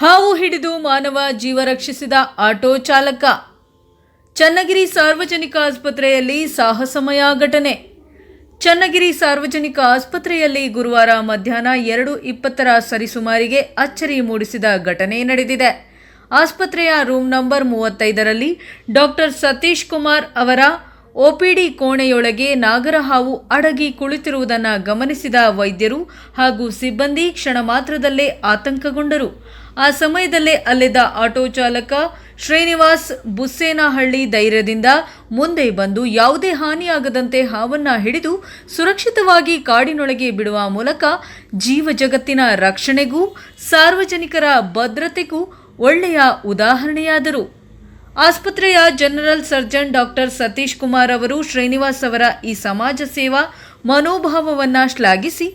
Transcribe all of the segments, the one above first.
ಹಾವು ಹಿಡಿದು ಮಾನವ ಜೀವ ರಕ್ಷಿಸಿದ ಆಟೋ ಚಾಲಕ. ಚನ್ನಗಿರಿ ಸಾರ್ವಜನಿಕ ಆಸ್ಪತ್ರೆಯಲ್ಲಿ ಸಾಹಸಮಯ ಘಟನೆ. ಚನ್ನಗಿರಿ ಸಾರ್ವಜನಿಕ ಆಸ್ಪತ್ರೆಯಲ್ಲಿ ಗುರುವಾರ ಮಧ್ಯಾಹ್ನ ಎರಡು ಇಪ್ಪತ್ತರ ಸರಿಸುಮಾರಿಗೆ ಅಚ್ಚರಿ ಮೂಡಿಸಿದ ಘಟನೆ ನಡೆದಿದೆ. ಆಸ್ಪತ್ರೆಯ ರೂಮ್ ನಂಬರ್ ಮೂವತ್ತೈದರಲ್ಲಿ ಡಾಕ್ಟರ್ ಸತೀಶ್ ಕುಮಾರ್ ಅವರ ಒಪಿಡಿ ಕೋಣೆಯೊಳಗೆ ನಾಗರಹಾವು ಅಡಗಿ ಕುಳಿತಿರುವುದನ್ನು ಗಮನಿಸಿದ ವೈದ್ಯರು ಹಾಗೂ ಸಿಬ್ಬಂದಿ ಕ್ಷಣ ಮಾತ್ರದಲ್ಲೇ ಆತಂಕಗೊಂಡರು. ಆ ಸಮಯದಲ್ಲೇ ಅಲ್ಲಿದ್ದ ಆಟೋ ಚಾಲಕ ಶ್ರೀನಿವಾಸ್ ಬುಸ್ಸೇನಹಳ್ಳಿ ಧೈರ್ಯದಿಂದ ಮುಂದೆ ಬಂದು ಯಾವುದೇ ಹಾನಿಯಾಗದಂತೆ ಹಾವನ್ನ ಹಿಡಿದು ಸುರಕ್ಷಿತವಾಗಿ ಕಾಡಿನೊಳಗೆ ಬಿಡುವ ಮೂಲಕ ಜೀವ ಜಗತ್ತಿನ ರಕ್ಷಣೆಗೂ ಸಾರ್ವಜನಿಕರ ಭದ್ರತೆಗೂ ಒಳ್ಳೆಯ ಉದಾಹರಣೆಯಾದರು. ಆಸ್ಪತ್ರೆಯ general surgeon doctor Satish Kumar ಅವರು ಶ್ರೀನಿವಾಸ್ ಅವರ ಈ ಸಮಾಜ ಸೇವಾ ಮನೋಭಾವವನ್ನು ಶ್ಲಾಘಿಸಿ,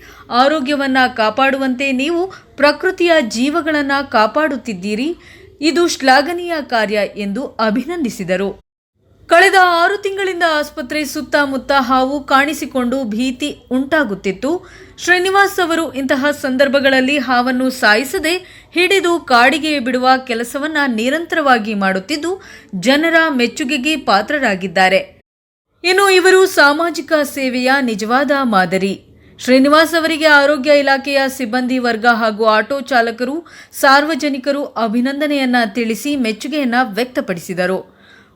ಆರೋಗ್ಯವನ್ನ ಕಾಪಾಡುವಂತೆ ನೀವು ಪ್ರಕೃತಿಯ ಜೀವಗಳನ್ನು ಕಾಪಾಡುತ್ತಿದ್ದೀರಿ. ಇದು ಶ್ಲಾಘನೀಯ ಕಾರ್ಯ ಎಂದು ಅಭಿನಂದಿಸಿದರು. ಕಳೆದ ಆರು ತಿಂಗಳಿಂದ ಆಸ್ಪತ್ರೆ ಸುತ್ತಮುತ್ತ ಹಾವು ಕಾಣಿಸಿಕೊಂಡು ಭೀತಿ ಉಂಟಾಗುತ್ತಿತ್ತು. ಶ್ರೀನಿವಾಸ್ ಅವರು ಇಂತಹ ಸಂದರ್ಭಗಳಲ್ಲಿ ಹಾವನ್ನು ಸಾಯಿಸದೆ ಹಿಡಿದು ಕಾಡಿಗೆ ಬಿಡುವ ಕೆಲಸವನ್ನ ನಿರಂತರವಾಗಿ ಮಾಡುತ್ತಿದ್ದು, ಜನರ ಮೆಚ್ಚುಗೆಗೆ ಪಾತ್ರರಾಗಿದ್ದಾರೆ. ಇನ್ನು ಇವರು ಸಾಮಾಜಿಕ ಸೇವೆಯ ನಿಜವಾದ ಮಾದರಿ. ಶ್ರೀನಿವಾಸ್ ಅವರಿಗೆ ಆರೋಗ್ಯ ಇಲಾಖೆಯ ಸಿಬ್ಬಂದಿ ವರ್ಗ ಹಾಗೂ ಆಟೋ ಚಾಲಕರು, ಸಾರ್ವಜನಿಕರು ಅಭಿನಂದನೆಯನ್ನ ತಿಳಿಸಿ ಮೆಚ್ಚುಗೆಯನ್ನ ವ್ಯಕ್ತಪಡಿಸಿದರು.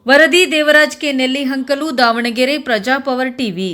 ವರದಿ ದೇವರಾಜ್ ಕೆ ನೆಲ್ಲಿ ಹಂಕಲು ದಾವಣಗೆರೆ ಪ್ರಜಾಪವರ್ ಟಿವಿ